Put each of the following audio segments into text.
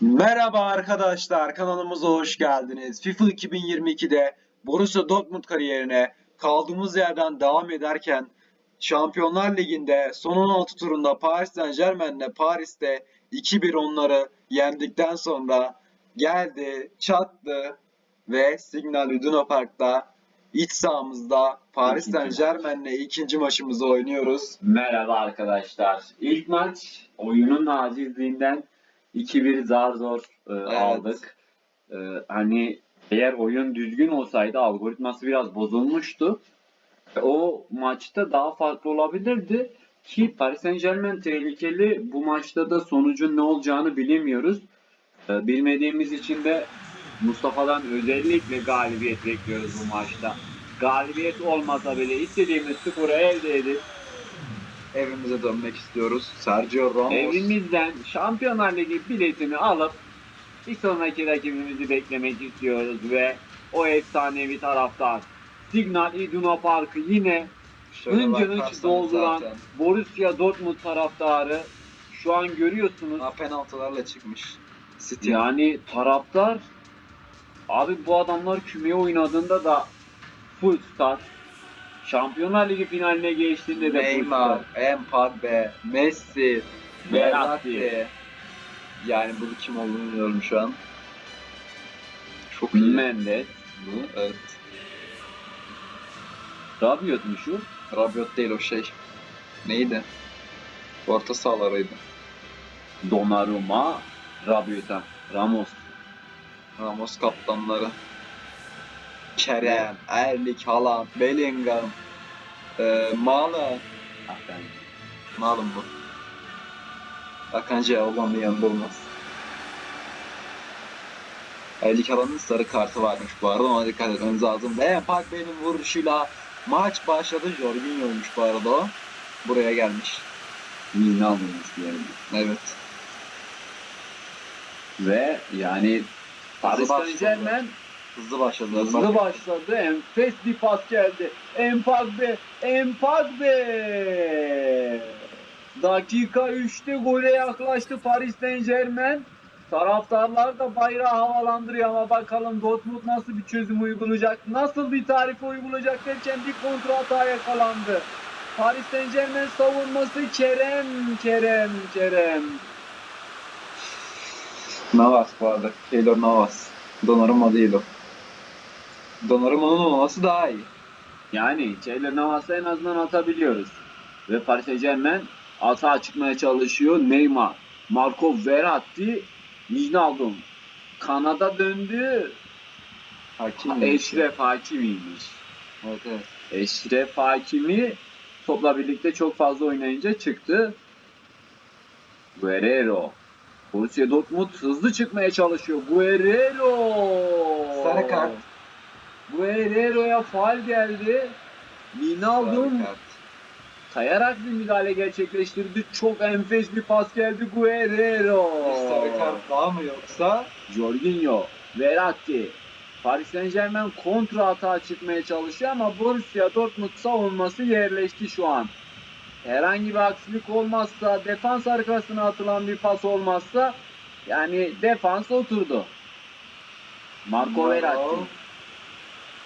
Merhaba arkadaşlar, kanalımıza hoş geldiniz. FIFA 2022'de Borussia Dortmund kariyerine kaldığımız yerden devam ederken Şampiyonlar Ligi'nde son 16 turunda Paris Saint-Germain'le Paris'te 2-1 onları yendikten sonra geldi, çattı ve Signal Iduna Park'ta iç sahamızda Paris İkinci maç. Saint-Germain'le ikinci maçımızı oynuyoruz. Merhaba arkadaşlar. İlk maç oyunun acizliğinden 2-1 zar zor e, aldık. E, hani eğer oyun düzgün olsaydı algoritması biraz bozulmuştu. E, O maçta daha farklı olabilirdi ki Paris Saint-Germain tehlikeli. Bu maçta da sonucun ne olacağını bilemiyoruz. E, Bilmediğimiz için de Mustafa'dan özellikle galibiyet bekliyoruz bu maçta. Galibiyet olmasa bile istediğimiz skoru elde edip Evimize dönmek istiyoruz. Sergio Ramos. Evimizden Şampiyonlar Ligi biletini alıp bir sonraki rakibimizi beklemek istiyoruz ve o efsanevi taraftar Signal Iduna Park'ı yine hınca hınç dolduran zaten. Borussia Dortmund taraftarı şu an görüyorsunuz. Ha, penaltılarla çıkmış. City. Yani taraftar abi bu adamlar kümeye oynadığında da full start. Şampiyonlar Ligi finaline geçtiğinde de Neymar. Mbappe, Messi, Verratti. Yani bu kim olduğunu bilmiyorum şu an. Çok iyi. Mendes. Bu, Evet. Rabiot mu şu? Rabiot değil o şey. Neydi? Orta sahalarıydı. Donnarumma, Rabiot'a, Ramos. Ramos kaptanları. Kerem, Erlik, Haaland, Bellingham, e, Mala. Hakan. Malum bu. Akanji Aubameyang yanında olmaz. Erlik Haaland'ın sarı kartı varmış bu arada ona dikkat etmemiz lazım. Ve Pogba'nın vuruşuyla maç başladı. Jorginho'ymuş bu arada o. Buraya gelmiş. Yine alınmış diyelim. Evet. Ve yani Paris Saint Germain Hızlı başladı. hızlı başladı. Enfes bir pas geldi. Empagbe, Empagbe. Dakika 3'te gole yaklaştı Paris Saint Germain. Taraftarlar da bayrağı havalandırıyor ama bakalım Dortmund nasıl bir çözüm uygulayacak, nasıl bir tarif uygulayacak derken bir kontra hata yakalandı. Paris Saint Germain savunması Kerem, Kerem, Kerem. Navas bu arada. Keylor Navas. Donnarumma değil o. Donnarumma'nın olması daha iyi. Yani Keylor Navas'ı en azından atabiliyoruz. Ve Paris Saint Germain atağa çıkmaya çalışıyor. Neymar, Marco Verratti, Wijnaldum. Kanada döndü. Hakim. Eşref Hakimi'ymiş. Evet evet. Eşref Hakimi topla birlikte çok fazla oynayınca çıktı. Guerrero. Borussia Dortmund hızlı çıkmaya çalışıyor. Guerrero. Sarı kart. Guerrero'ya faal geldi. Kart. kayarak bir müdahale gerçekleştirdi. Çok enfes bir pas geldi Guerrero. Sarı kart daha mı yoksa? Jorginho, Verratti. Paris Saint Germain kontra atağa çıkmaya çalışıyor ama Borussia Dortmund savunması yerleşti şu an. Herhangi bir aksilik olmazsa, defans arkasına atılan bir pas olmazsa yani defans oturdu. Marco Verratti.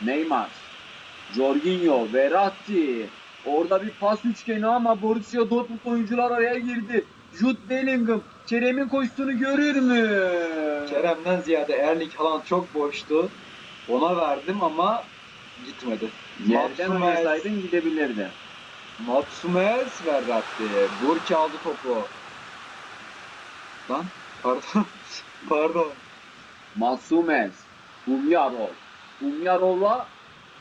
Neymar, Jorginho, Verratti. Orada bir pas üçgeni ama Borussia Dortmund oyuncular araya girdi. Jude Bellingham Kerem'in koştuğunu görür mü? Kerem'den ziyade Erling Haaland çok boştu. Ona verdim ama gitmedi. Yerden oynasaydın gidebilirdi. Matsumez Verratti. Burki aldı topu. Lan pardon. pardon. Matsumez, Umyarov. Umyarov'la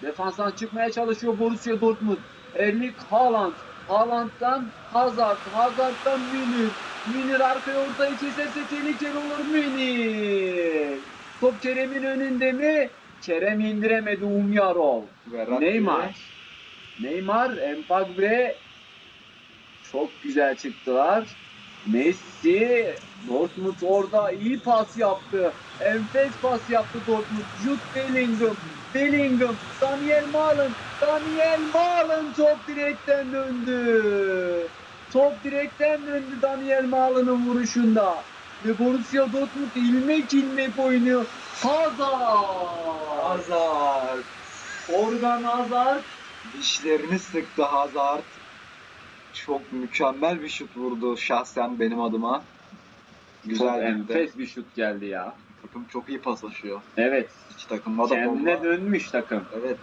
defanstan çıkmaya çalışıyor Borussia Dortmund. Erling Haaland. Haaland'dan Hazard. Hazard'dan Münir. Münir arkaya ortayı keserse tehlikeli olur Münir. Top Kerem'in önünde mi? Kerem indiremedi Umyarov. Neymar. Neymar, Mbappe çok güzel çıktılar. Messi, Dortmund orada iyi pas yaptı. Enfes pas yaptı Dortmund. Jude Bellingham, Bellingham, Daniel Malen, Daniel Malen top direkten döndü. Top direkten döndü Daniel Malen'ın vuruşunda. Ve Borussia Dortmund ilmek ilmek oynuyor. Hazard. Hazard. Organ Hazard. Dişlerini sıktı Hazard. Çok mükemmel bir şut vurdu şahsen benim adıma. Çok Güzel gitti. enfes bir şut geldi ya. Takım çok iyi paslaşıyor. Evet. İki takımda da Kendine bomba. dönmüş takım. Evet.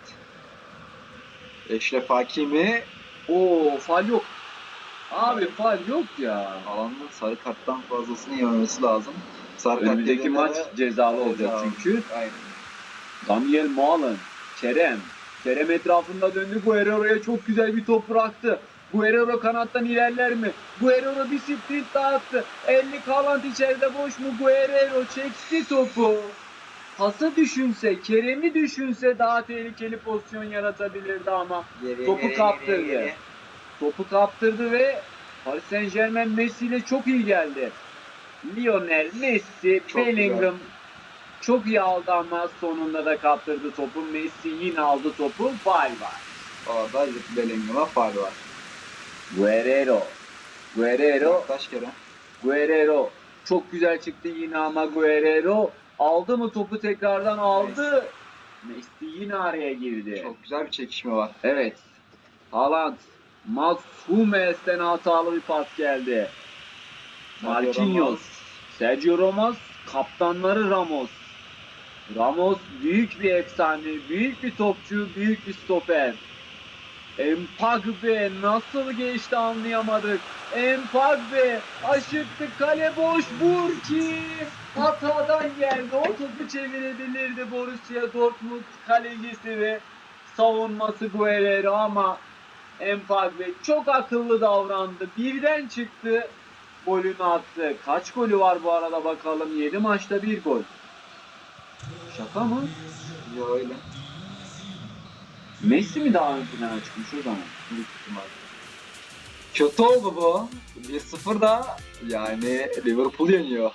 Eşref Hakimi Oo fal yok. Abi fal yok ya. alanda sarı karttan fazlasını yememesi lazım. Sarı kart Önümüzdeki maç de- cezalı olacak Cezalı. çünkü. Aynen. Daniel Malen, Kerem. Kerem etrafında döndü. Guerrero'ya çok güzel bir top bıraktı. Guerrero kanattan ilerler mi? Guerrero bir sprint daha attı. 50 Haaland içeride boş mu? Guerrero çekti topu. Pası düşünse, Kerem'i düşünse daha tehlikeli pozisyon yaratabilirdi ama Geri, Topu geri, kaptırdı. geri, geri. topu kaptırdı ve Paris Saint Germain Messi ile çok iyi geldi. Lionel Messi, Çok Bellingham çok iyi aldı ama sonunda da kaptırdı topu. Messi yine aldı topu. Faul var. Orada Bellingham'a faul var. Guerrero. Guerrero. Yaklaş Kerem. Guerrero. Çok güzel çıktı yine ama Guerrero. Aldı mı topu tekrardan aldı. Messi yine araya girdi. Çok güzel bir çekişme var. Evet. Haaland. Mats Hummels'ten hatalı bir pas geldi. Marquinhos. Sergio Ramos. Kaptanları Ramos. Ramos büyük bir efsane, büyük bir topçu, büyük bir stoper. Empagbe nasıl geçti anlayamadık. Empagbe aşırttı kale boş vur ki hatadan geldi. O topu çevirebilirdi Borussia Dortmund kalecisi ve savunması Guerrero ama Empagbe çok akıllı davrandı. Birden çıktı golünü attı. Kaç golü var bu arada bakalım. 7 maçta bir gol. Şaka mı? Ya öyle. Messi mi daha ön plana çıkmış o zaman? Kötü oldu bu. 1-0 da yani Liverpool yeniyor.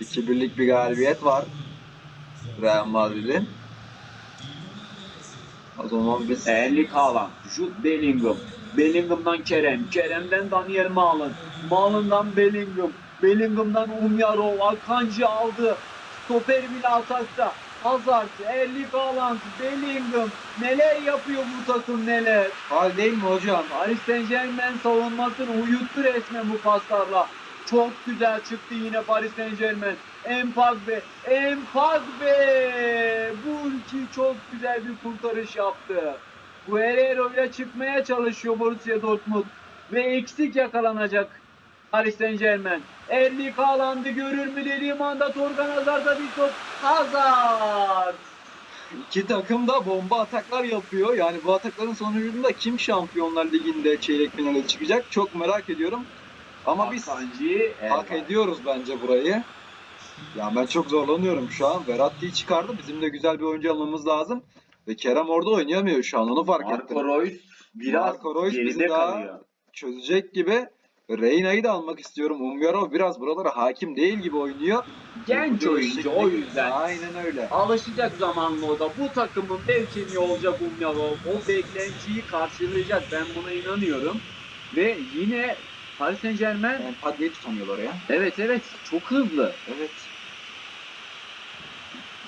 2-1'lik bir galibiyet var. Real Madrid'in. O zaman biz Erling Haaland, Jude Bellingham, Bellingham'dan Kerem, Kerem'den Daniel Malen, Malen'dan Bellingham, Bellingham'dan Umyarov, Akanji aldı. Stoper bile. Hazard, Erling Haaland, Bellingham neler yapıyor bu takım neler. Hal değil mi hocam? Paris Saint Germain savunmasını uyuttu resmen bu paslarla. Çok güzel çıktı yine Paris Saint Germain. Empagbe, Empagbe! Burki çok güzel bir kurtarış yaptı. Guerrero ile çıkmaya çalışıyor Borussia Dortmund. Ve eksik yakalanacak Paris Saint Germain. Erling Haaland'ı görür mü dediğim anda Torgan Hazard'a bir top. Hazard! İki takım da bomba ataklar yapıyor. Yani bu atakların sonucunda kim Şampiyonlar Ligi'nde çeyrek finale çıkacak çok merak ediyorum. Ama biz Akanji, hak ediyoruz bence burayı. Ya ben çok zorlanıyorum şu an. Verratti'yi çıkardı. Bizim de güzel bir oyuncu almamız lazım. Ve Kerem orada oynayamıyor şu an. Onu fark ettim. Marco Reus biraz Marco Reus bizi daha- kalıyor. Çözecek gibi. Reyna'yı da almak istiyorum. Umyarov biraz buralara hakim değil gibi oynuyor. Genç Bu oyuncu o yüzden. Aynen öyle. Alışacak zamanla o da. Bu takımın dev kemiği olacak Umyarov. O beklentiyi karşılayacak. Ben buna inanıyorum. Ve yine Paris Saint Germain Yani Paddy'yi tutamıyorlar ya. evet evet çok hızlı. Evet.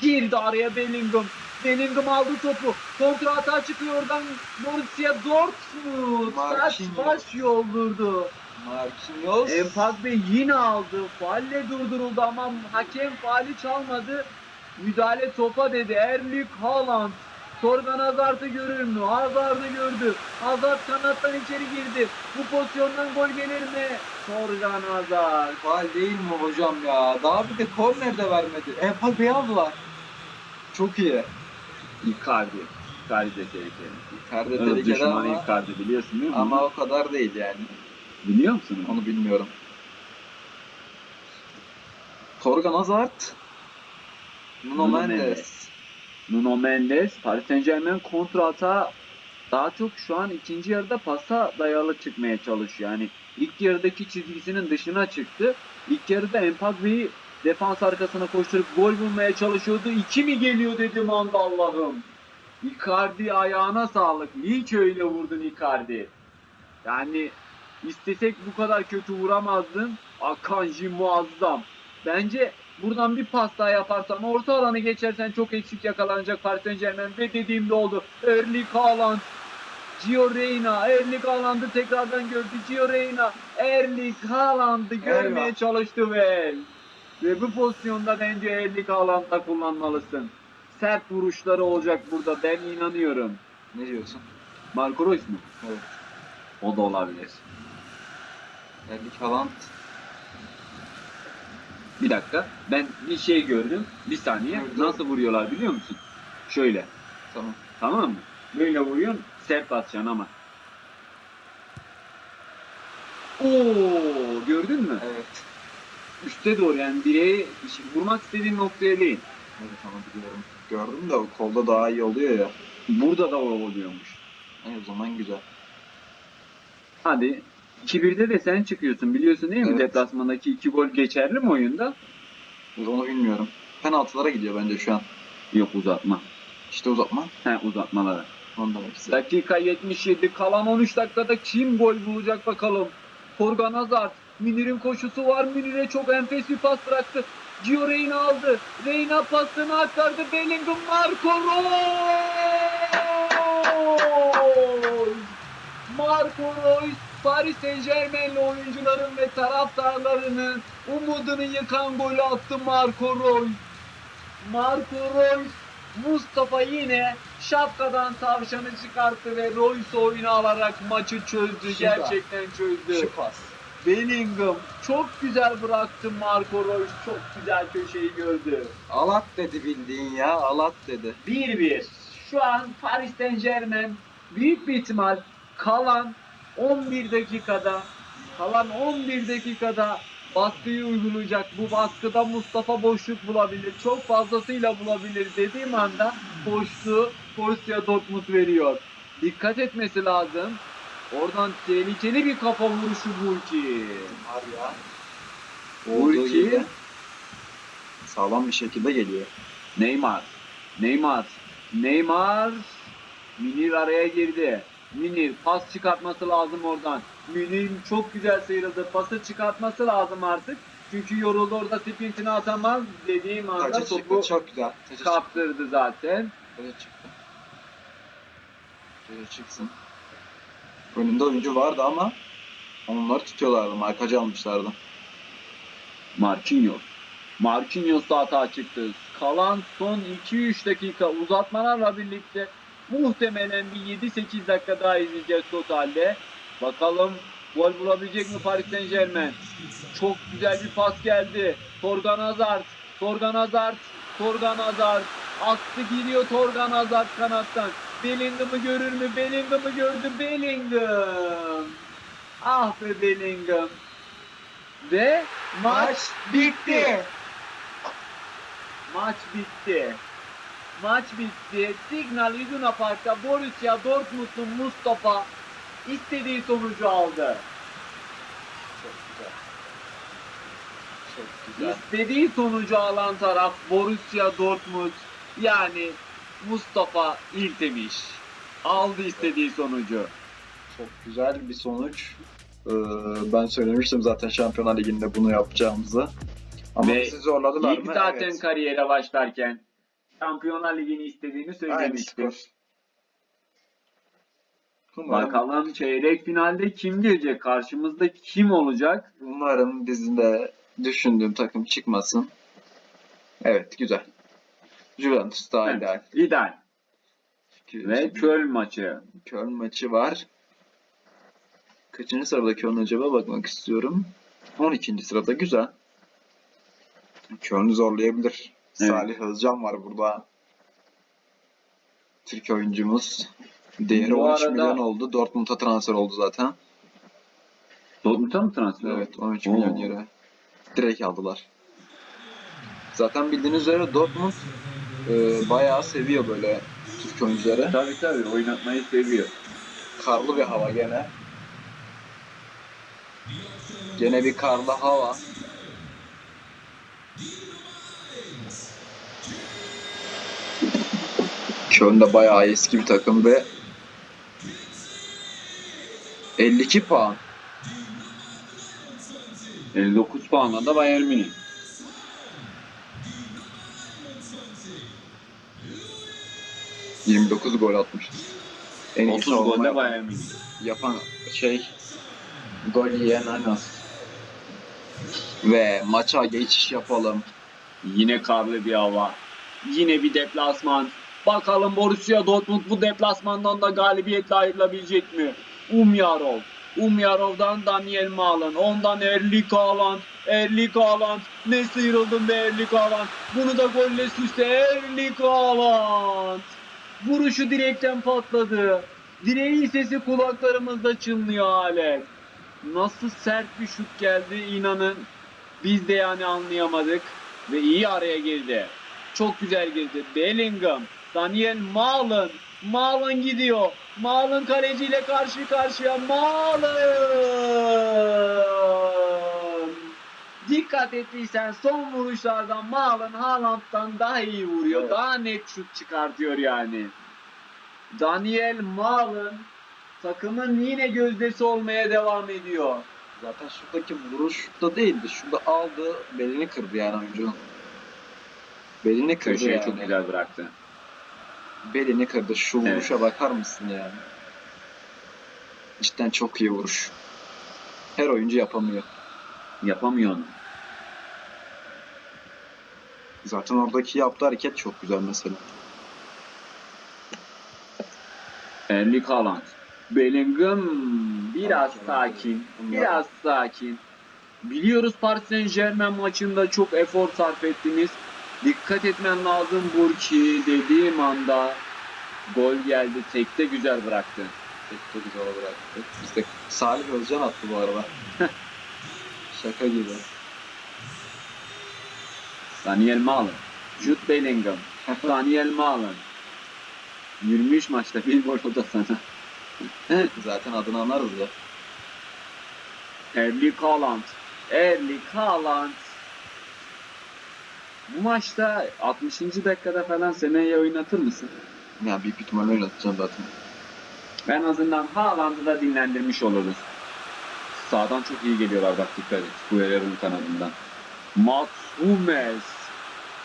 Girdi araya Bellingham. Bellingham aldı topu. Kontra hata çıkıyor oradan Borussia Dortmund. Saç baş yoldurdu. Marquinhos. Empagbe yine aldı. Faalle durduruldu ama hakem faali çalmadı. Müdahale topa dedi. Erling Haaland. Torgan Hazard'ı görür mü? Hazard'ı gördü. Hazard kanattan içeri girdi. Bu pozisyondan gol gelir mi? Torgan Hazard. Faal değil mi hocam ya? Daha bir de korner de vermedi. Empagbe'yi aldılar. Çok iyi. Icardi. Icardi de tehlikeli. Icardi Evet, tehlikeli düşmanı ama, Icardi biliyorsun değil mi? ama o kadar değil yani. Biliyor musun? onu? Bilmiyorum. Torgan Hazard. Nuno Mendes. Nuno Mendes, Paris Saint Germain kontra atağa daha çok şu an ikinci yarıda pasa dayalı çıkmaya çalışıyor. Yani ilk yarıdaki çizgisinin dışına çıktı. İlk yarıda Empagbe'yi defans arkasına koşturup gol bulmaya çalışıyordu. İki mi geliyor dedim anda Allah'ım. Icardi ayağına sağlık. Hiç öyle vurdun Icardi. Yani İstesek bu kadar kötü vuramazdın. Akanji muazzam. Bence buradan bir pas daha yaparsan orta alanı geçersen çok eksik yakalanacak Paris Saint Germain ve dediğimde oldu. Erling Haaland Gio Reyna, Erling Haaland'ı tekrardan gördü. Gio Reyna, Erling Haaland'ı görmeye Eyvah. çalıştı ve ve bu pozisyonda bence Erling Haaland'la kullanmalısın. Sert vuruşları olacak burada ben inanıyorum. Ne diyorsun? Marco Reus mu? Evet. O da olabilir. Erlik Haaland. Bir dakika. Ben bir şey gördüm. Bir saniye. Evet. Nasıl vuruyorlar biliyor musun? Şöyle. Tamam. Tamam mı? Böyle vuruyorsun. Sert basacaksın ama. Oo, gördün mü? Evet. Üste doğru yani direğe vurmak istediğin noktaya değil. Evet tamam biliyorum. Gördüm de kolda daha iyi oluyor ya. Burada da oluyormuş. Evet, o zaman güzel. Hadi 2-1'de de sen çıkıyorsun biliyorsun değil mi? Evet. Deplasmandaki 2 gol geçerli mi oyunda? Onu bilmiyorum. Penaltılara gidiyor bence şu an. Yok uzatma. İşte uzatma. He uzatmalara. Demek istedim. Dakika 77 kalan 13 dakikada kim gol bulacak bakalım. Torgan Hazard. Münir'in koşusu var. Münir'e çok enfes bir pas bıraktı. Gio Reyna aldı. Reyna pasını aktardı. Bellingham Marco Reus. Marco Reus Paris Saint Germain'li oyuncuların ve taraftarlarının umudunu yıkan golü attı Marco Reus. Marco Reus Mustafa yine şapkadan tavşanı çıkarttı ve Royce oyunu alarak maçı çözdü. Süper. Gerçekten çözdü. Şu pas. Bellingham çok güzel bıraktı Marco Reus. Çok güzel köşeyi gördü. Alat dedi bildiğin ya. Alat dedi. 1-1. Şu an Paris Saint Germain büyük bir ihtimal kalan 11 dakikada kalan 11 dakikada baskıyı uygulayacak. Bu baskıda Mustafa boşluk bulabilir. Çok fazlasıyla bulabilir dediğim anda boşluğu Borussia Dortmund veriyor. Dikkat etmesi lazım. Oradan tehlikeli bir kafa vuruşu Burki. Var ya. Gibi. Sağlam bir şekilde geliyor. Neymar. Neymar. Neymar. Münir araya girdi. Münir pas çıkartması lazım oradan. Münir çok güzel sıyrıldı. Pası çıkartması lazım artık. Çünkü yoruldu orada sprintini atamaz dediğim anda Taça çıktı. topu Çok güzel. Taça çıktı. kaptırdı zaten. Taça çıktı. Taça çıksın. Önünde oyuncu vardı ama onları tutuyorlardı. Markacı almışlardı. Marquinhos. Marquinhos da hata çıktı. Kalan son 2-3 dakika uzatmalarla birlikte muhtemelen bir 7-8 dakika daha izleyeceğiz totalde. Bakalım gol bulabilecek mi Paris Saint Germain? Çok güzel bir pas geldi. Torgan Hazard. Torgan Hazard. Torgan Hazard. Attı giriyor Torgan Hazard kanattan. Bellingham'ı görür mü? Bellingham'ı gördü Bellingham. Ah be Bellingham. Ve maç bitti. Maç bitti. Maç bitti. Signal Iduna Park'ta Borussia Dortmund'un Mustafa istediği sonucu aldı. Çok güzel. Çok güzel. İstediği sonucu alan taraf Borussia Dortmund. Yani Mustafa İltemiş. Aldı istediği sonucu. Çok güzel bir sonuç. Ee, ben söylemiştim zaten Şampiyonlar Ligi'nde bunu yapacağımızı. Ama Ve bizi zorladılar mı? zaten Evet. kariyere başlarken Şampiyonlar Ligi'ni istediğini Aynı söylemiştim. skor. Umarım, Bakalım çeyrek finalde kim gelecek? Karşımızda kim olacak? umarım bizim de düşündüğüm takım çıkmasın. Evet güzel. Juventus daha Evet, ideal. İdeal. Ve Köln maçı. Köln maçı var. Kaçıncı sırada Köln acaba bakmak istiyorum. 12. sırada güzel. Köln'ü zorlayabilir. Evet. Salih Özcan var burada. Türk oyuncumuz. Değeri Bu 13 arada- milyon oldu. Dortmund'a transfer oldu zaten. Dortmund'a mı transfer oldu? Evet 13 Oo. milyon euro. Direkt aldılar. Zaten bildiğiniz üzere Dortmund e, bayağı seviyor böyle Türk oyuncuları. Tabii tabii oynatmayı seviyor. Karlı bir hava gene. Gene bir karlı hava. Köln de bayağı eski bir takım ve 52 puan. 59 puanla da Bayern Münih. 29 gol atmış. En iyi 30 savunma golde Bayern Münih. yapan şey gol yiyen Anas. Ve maça geçiş yapalım. Yine karlı bir hava. Yine bir deplasman. Bakalım Borussia Dortmund bu deplasmandan da galibiyetle ayrılabilecek mi? Umyarov. Umyarov'dan Daniel Malen. Ondan Erling Haaland. Erling Haaland. Ne sıyrıldın be Erling Haaland. Bunu da golle süsle Erling Haaland. Vuruşu direkten patladı. Direğin sesi kulaklarımızda çınlıyor halen. Nasıl sert bir şut geldi inanın. Biz de yani anlayamadık ve iyi araya girdi. Çok güzel girdi. Bellingham, Daniel Malen. Malen gidiyor. Malen kaleciyle karşı karşıya. Malen! Dikkat ettiysen son vuruşlardan Malen Haaland'dan daha iyi vuruyor. Evet. Daha net şut çıkartıyor yani. Daniel Malen takımın yine gözdesi olmaya devam ediyor. Zaten şuradaki vuruş da değildi. Şurada aldı, belini kırdı yani oyuncunun. Belini kırdı Köşeye yani. çok güzel bıraktı. Belini kırdı. Şu Evet. vuruşa bakar mısın yani? Cidden çok iyi vuruş. Her oyuncu yapamıyor. Yapamıyor onu. Zaten oradaki yaptığı hareket çok güzel mesela. Erling Haaland. Bellingham biraz Sakin, sakin. Biraz sakin. Biliyoruz Paris Saint Germain maçında çok efor sarf ettiniz. Dikkat etmen lazım Burki dediğim anda gol geldi. Tekte güzel bıraktı. Çok güzel bıraktı. Bizde Salih Özcan attı bu arada. Şaka gibi. Daniel Malen. Jude Bellingham. Daniel Malen. 23 maçta bir gol o sana. Zaten adını anarız ya. Erling Haaland. Erling Haaland. Bu maçta 60. dakikada falan Seme'yi oynatır mısın? Yani büyük ihtimalle oynatacağım zaten. En azından Haaland'ı da dinlendirmiş oluruz. Sağdan çok iyi geliyorlar bak dikkat et. Guerrero'nun kanadından. Mats Hummels.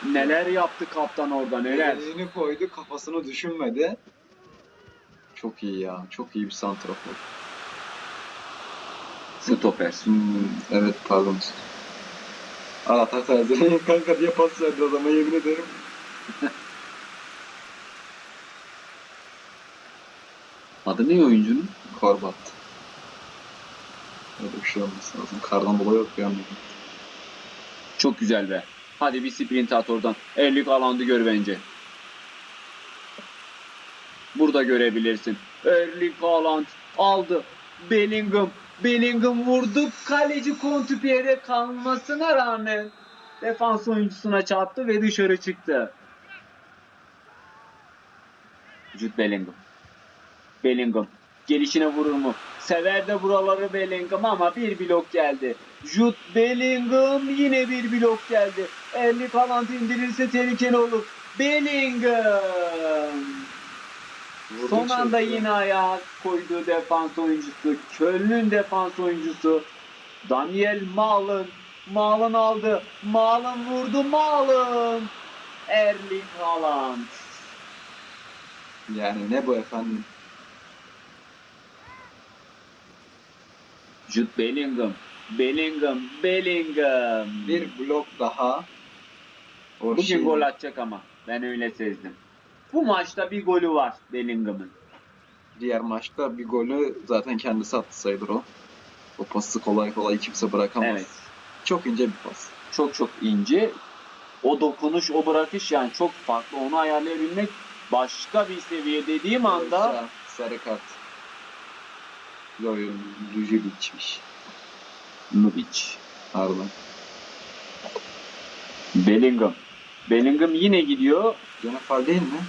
Neler yaptı kaptan orada neler. Elini koydu, kafasını düşünmedi. Çok iyi ya. Çok iyi bir santrafor. Stoper. Hmm, evet pardon. Al atak hazır. Kanka diye pas verdi adama yemin ederim. Adı ne oyuncunun? Korbat. Öyle bir şey olması lazım. Kardan dolayı yok yani. Çok güzel be. Hadi bir sprint at oradan. Erling Haaland'ı gör bence. Burada görebilirsin. Erling Haaland aldı. Bellingham. Bellingham vurdu. Kaleci Kontupier'e kalmasına rağmen defans oyuncusuna çarptı ve dışarı çıktı. Jude Bellingham. Bellingham. Gelişine vurur mu? Sever de buraları Bellingham ama bir blok geldi. Jude Bellingham yine bir blok geldi. Erling Haaland indirirse tehlikeli olur. Bellingham. Vurdu Son anda yine ayağa koyduğu defans oyuncusu. Köln'ün defans oyuncusu. Daniel Malen. Malen aldı. Malen vurdu. Malen. Erling Haaland. Yani ne bu efendim? Jude Bellingham. Bellingham. Bellingham. Bir blok daha. O Bugün şey- gol atacak ama. Ben öyle sezdim. Bu maçta bir golü var Bellingham'ın. Diğer maçta bir golü zaten kendisi attı sayılır o. O pası kolay kolay kimse bırakamaz. Evet. Çok ince bir pas. Çok çok ince. O dokunuş, o bırakış yani çok farklı. Onu ayarlayabilmek başka bir seviye dediğim anda Sarı, kart. Lujic içmiş. Nubic. Pardon. Bellingham. Bellingham yine gidiyor. Gene faul değil mi?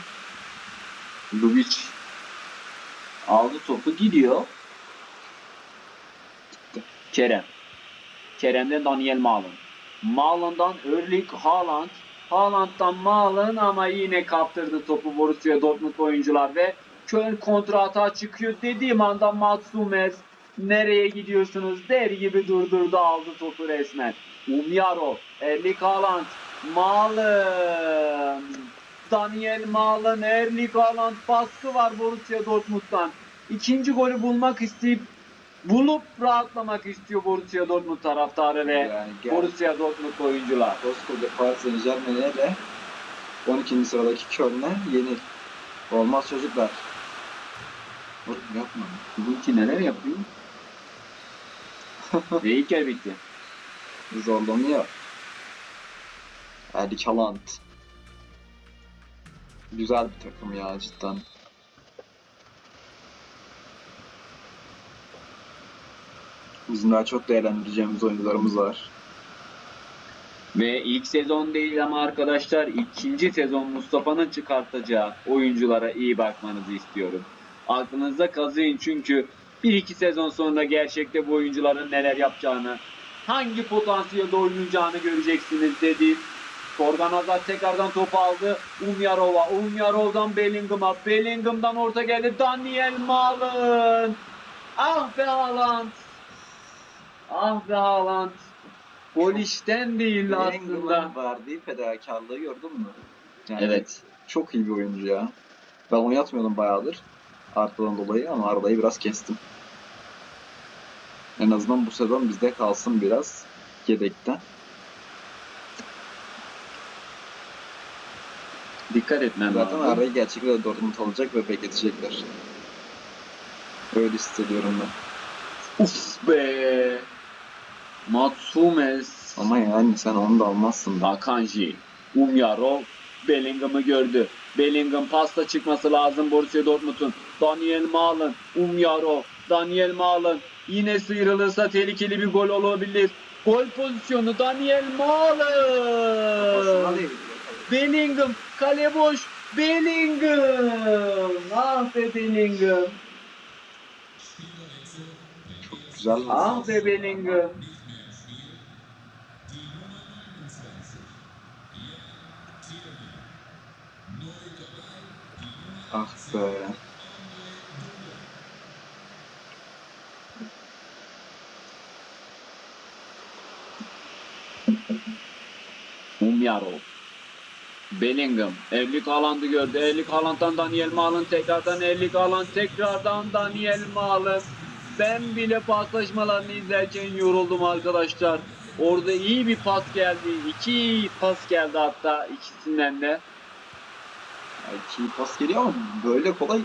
Lubic aldı topu gidiyor. Kerem. Kerem'den Daniel Malen. Malen'dan Erling Haaland. Haaland'dan Malen ama yine kaptırdı topu Borussia Dortmund oyuncular ve Köln kontra atağa çıkıyor dediğim anda Mats Hummels Nereye gidiyorsunuz der gibi durdurdu aldı topu resmen. Umyarov, Erlik Haaland, Malın. Daniel Malın, Erlik Haaland baskı var Borussia Dortmund'dan. İkinci golü bulmak isteyip bulup rahatlamak istiyor Borussia Dortmund taraftarı ve Yani gel Borussia Dortmund oyuncular. koskoca Paris Saint Germain'e de 12. sıradaki Köln'e yeni. Olmaz çocuklar. Oğlum yapma. Bunki neler yapıyor? Ve ilk bitti. Zorlanıyor. Erlik Haaland. Güzel bir takım ya cidden. Bizim daha çok değerlendireceğimiz oyuncularımız var. Ve ilk sezon değil ama arkadaşlar ikinci sezon Mustafa'nın çıkartacağı oyunculara iyi bakmanızı istiyorum. Aklınızda kazıyın çünkü bir iki sezon sonra gerçekte bu oyuncuların neler yapacağını, hangi potansiyelde oynayacağını göreceksiniz dedi. Torgan Hazard tekrardan topu aldı. Umyarov'a, Umyarov'dan Bellingham'a, Bellingham'dan orta geldi. Daniel Malın. Ah be Haaland. Ah be Haaland. Gol işten değil aslında. Verdiği fedakarlığı gördün mü? Yani Evet. Çok iyi bir oyuncu ya. Ben oynatmıyordum bayağıdır. Arda'dan dolayı ama Arda'yı biraz kestim. En azından bu sezon bizde kalsın biraz yedekte. Dikkat etmem Zaten lazım. Arda'yı gerçekten de Dortmund alacak ve bekletecekler. Öyle hissediyorum ben. Uf be. Matsumes. Ama yani sen onu da almazsın da. Akanji. Umyarov. Bellingham'ı gördü. Bellingham pasta çıkması lazım Borussia Dortmund'un. Daniel Malın. Umyarov. Daniel Malın. Yine sıyrılırsa tehlikeli bir gol olabilir. Gol pozisyonu Daniel Malın. Bellingham kale boş. Bellingham. Ah be Bellingham. Çok güzel. Ah be Bellingham. Ah be. Umyarov. Bellingham. Erlik Haaland'ı gördü. Erlik Haaland'dan Daniel Malın tekrardan Erlik Haaland tekrardan Daniel Malın. Ben bile paslaşmalarını izlerken yoruldum arkadaşlar. Orada iyi bir pas geldi. İki pas geldi hatta ikisinden de. İki pas geliyor ama böyle kolay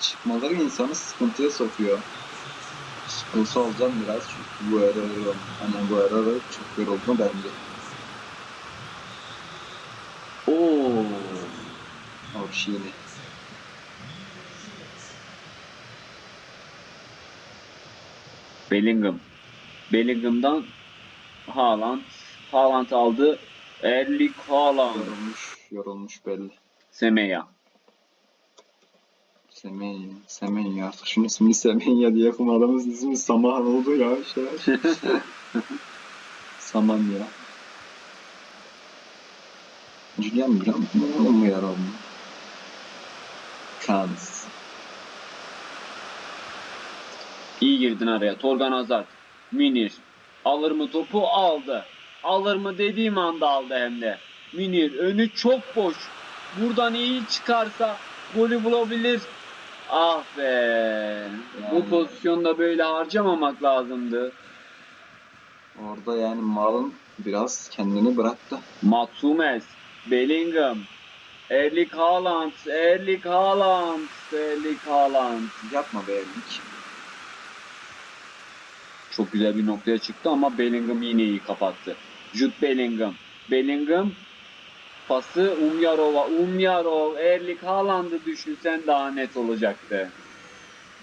çıkmaları insanı sıkıntıya sokuyor. Sıkıntısı olacağım biraz çünkü bu ara hani bu ara çok yoruldum bence. Oo. O şeyini. Bellingham. Bellingham'dan Haaland. Haaland aldı. Erlik Haaland. Yorulmuş, yorulmuş belli. Semeya. Semenya, Semenya. Artık şunun ismini Semenya diye yapım adamın ismi Samahan oldu ya işte. Samanya. Julian Brandt mı oğlum mu? Kans. İyi girdin araya. Torgan Hazard. Münir. Alır mı topu? Aldı. Alır mı dediğim anda aldı hem de. Münir önü çok boş. Buradan iyi çıkarsa golü bulabilir. Ah be. Bu Yani. pozisyonda böyle harcamamak lazımdı. Orada yani Malın biraz kendini bıraktı. Matsumes. Bellingham. Erlik Haaland. Erlik Haaland. Erlik Haaland. Yapma be Erlik. Çok güzel bir noktaya çıktı ama Bellingham yine iyi kapattı. Jude Bellingham. Bellingham pası Umyarov'a. Umyarov, Erlik Haaland'ı düşünsen daha net olacaktı.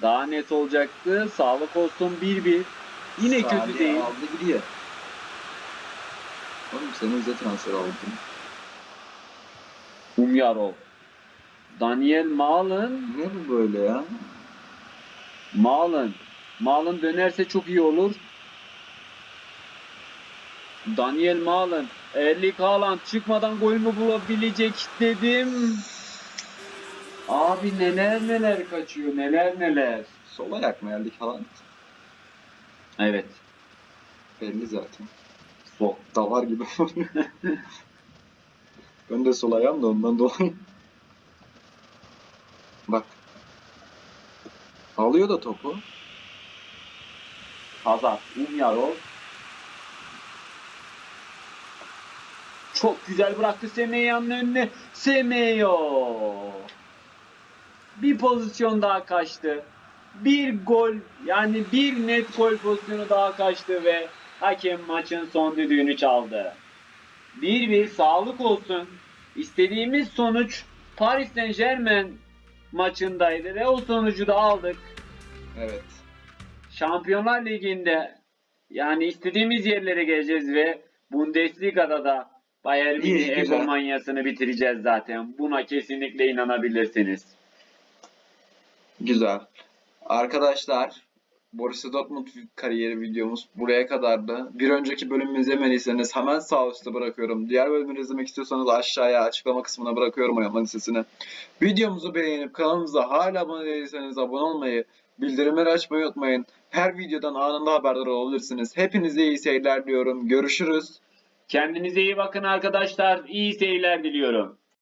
Daha net olacaktı. Sağlık olsun 1-1. Yine kötü Salih değil. aldı gidiyor. Oğlum bize transfer aldım. Umyarov. Daniel Malın. Ne bu böyle ya? Malın. Malın dönerse çok iyi olur. Daniel Malın. Erlik Haaland çıkmadan gol mü bulabilecek dedim. Abi neler neler kaçıyor neler neler. Sol ayak mı Erlik Haaland? Evet. Belli zaten. Sol. Davar gibi. ben de sol ayağım da ondan dolayı. Bak. Alıyor da topu. Hazard. Umyarov. Çok güzel bıraktı Semeya'nın önüne. Semeyo. Bir pozisyon daha kaçtı. Bir gol yani bir net gol pozisyonu daha kaçtı ve hakem maçın son düdüğünü çaldı. 1-1 sağlık olsun. İstediğimiz sonuç Paris Saint Germain maçındaydı ve o sonucu da aldık. Evet. Şampiyonlar Ligi'nde yani istediğimiz yerlere geleceğiz ve Bundesliga'da da Bayern Münih egomanyasını bitireceğiz zaten. Buna kesinlikle inanabilirsiniz. Güzel. Arkadaşlar Borussia Dortmund kariyeri videomuz buraya kadardı. Bir önceki bölümümü izlemediyseniz hemen sağ üstte bırakıyorum. Diğer bölümleri izlemek istiyorsanız aşağıya açıklama kısmına bırakıyorum oynama listesini. Videomuzu beğenip kanalımıza hala abone değilseniz abone olmayı, bildirimleri açmayı unutmayın. Her videodan anında haberdar olabilirsiniz. Hepinize iyi seyirler diliyorum. Görüşürüz. Kendinize iyi bakın arkadaşlar. İyi seyirler diliyorum.